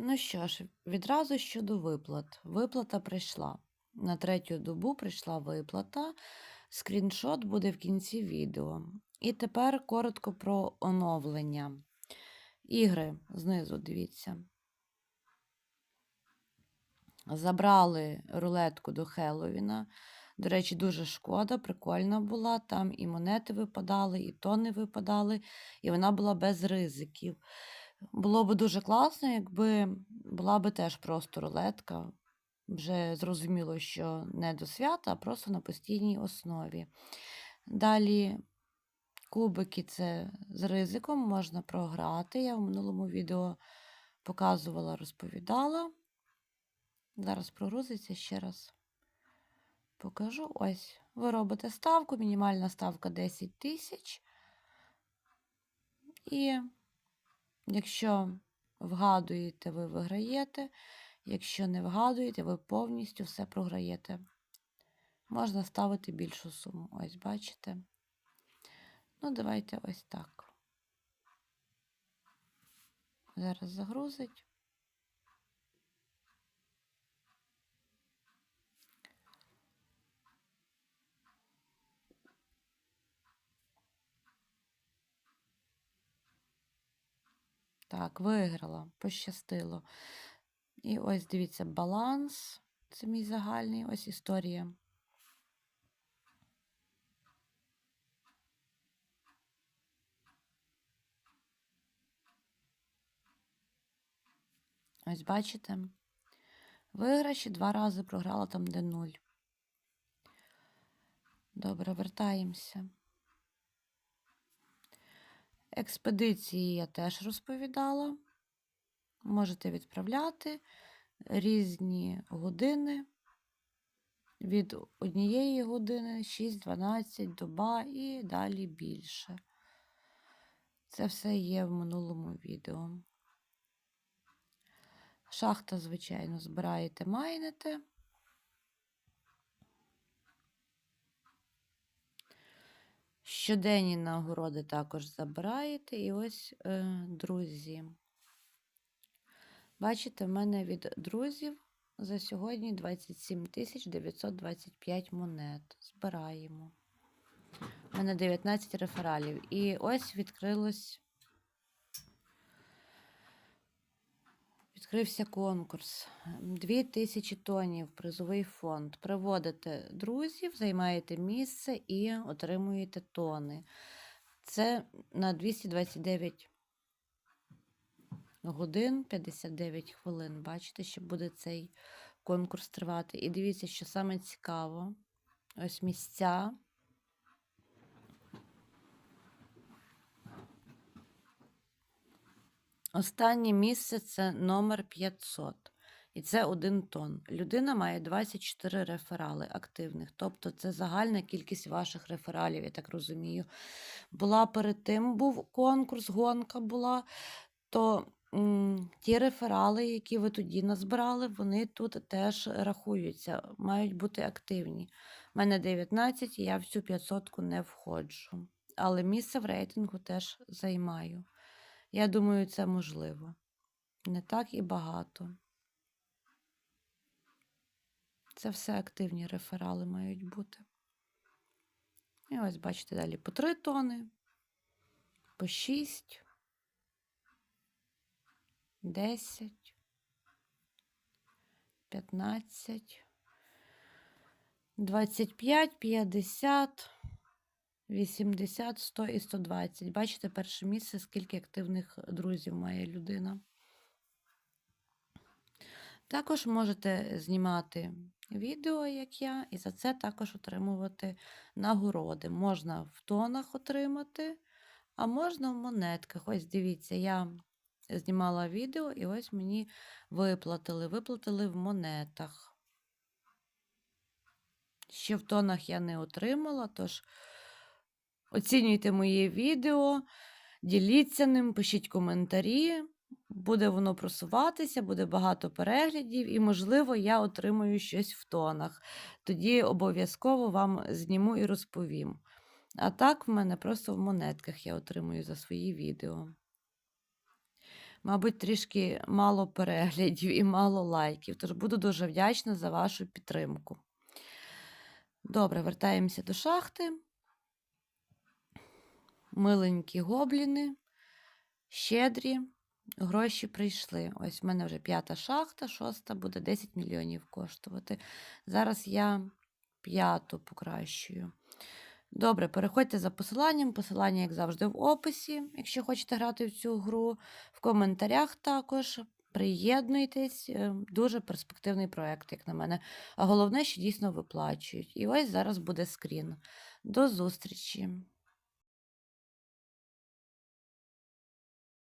Ну що ж, відразу щодо виплат. Виплата прийшла. На третю добу прийшла виплата. Скріншот буде в кінці відео. І тепер коротко про оновлення. Ігри знизу, дивіться. Забрали рулетку до Хеллоуіна. До речі, дуже шкода, прикольна була. Там і монети випадали, і тони випадали, і вона була без ризиків. Було б дуже класно, якби була би теж просто рулетка. Вже зрозуміло, що не до свята, а просто на постійній основі. Далі кубики це з ризиком можна програти. Я в минулому відео показувала, розповідала. Зараз прогрузиться ще раз. Покажу. Ось. Ви робите ставку, мінімальна ставка 10 тисяч. І якщо вгадуєте, ви виграєте. Якщо не вгадуєте, ви повністю все програєте. Можна ставити більшу суму. Ось, бачите? Ну, давайте ось так. Зараз загрузить. Так, виграла, пощастило. І ось дивіться, баланс. Це мій загальний, ось історія. Ось бачите? Виграші два рази програла там, де нуль. Добре, вертаємося. Експедиції я теж розповідала. Можете відправляти різні години. Від однієї години 6-12 доба і далі більше. Це все є в минулому відео. Шахта, звичайно, збираєте, майнете. Щоденні нагороди також забираєте. І ось, е, друзі. Бачите, в мене від друзів за сьогодні 27 тисяч 925 монет. Збираємо. У мене 19 рефералів. І ось відкрилось. Відкрився конкурс. 2000 тонів призовий фонд. Приводите друзів, займаєте місце і отримуєте тони. Це на 229 годин 59 хвилин. Бачите, що буде цей конкурс тривати. І дивіться, що саме цікаво. Ось місця. Останнє місце це номер 500. І це один тон. Людина має 24 реферали активних. Тобто це загальна кількість ваших рефералів, я так розумію. Була перед тим був конкурс, гонка була, то м, ті реферали, які ви тоді назбирали, вони тут теж рахуються, мають бути активні. У мене 19, і я в цю 500 не входжу. Але місце в рейтингу теж займаю. Я думаю, це можливо. Не так і багато. Це все активні реферали мають бути. І ось, бачите, далі по 3 тони, по 6, 10, 15, 25, 50. 80, 100 і 120. Бачите, перше місце, скільки активних друзів має людина. Також можете знімати відео, як я, і за це також отримувати нагороди. Можна в тонах отримати, а можна в монетках. Ось дивіться, я знімала відео, і ось мені виплатили. Виплатили в монетах. Ще в тонах я не отримала, тож. Оцінюйте моє відео, діліться ним, пишіть коментарі. Буде воно просуватися, буде багато переглядів, і, можливо, я отримую щось в тонах. Тоді обов'язково вам зніму і розповім. А так, в мене просто в монетках я отримую за свої відео. Мабуть, трішки мало переглядів і мало лайків. Тож буду дуже вдячна за вашу підтримку. Добре, вертаємося до шахти. Миленькі гобліни, щедрі, гроші прийшли. Ось в мене вже п'ята шахта, шоста буде 10 мільйонів коштувати. Зараз я п'яту покращую. Добре, переходьте за посиланням. Посилання, як завжди, в описі, якщо хочете грати в цю гру. В коментарях також. Приєднуйтесь, е, дуже перспективний проект, як на мене. А головне, що дійсно виплачують. І ось зараз буде скрін. До зустрічі!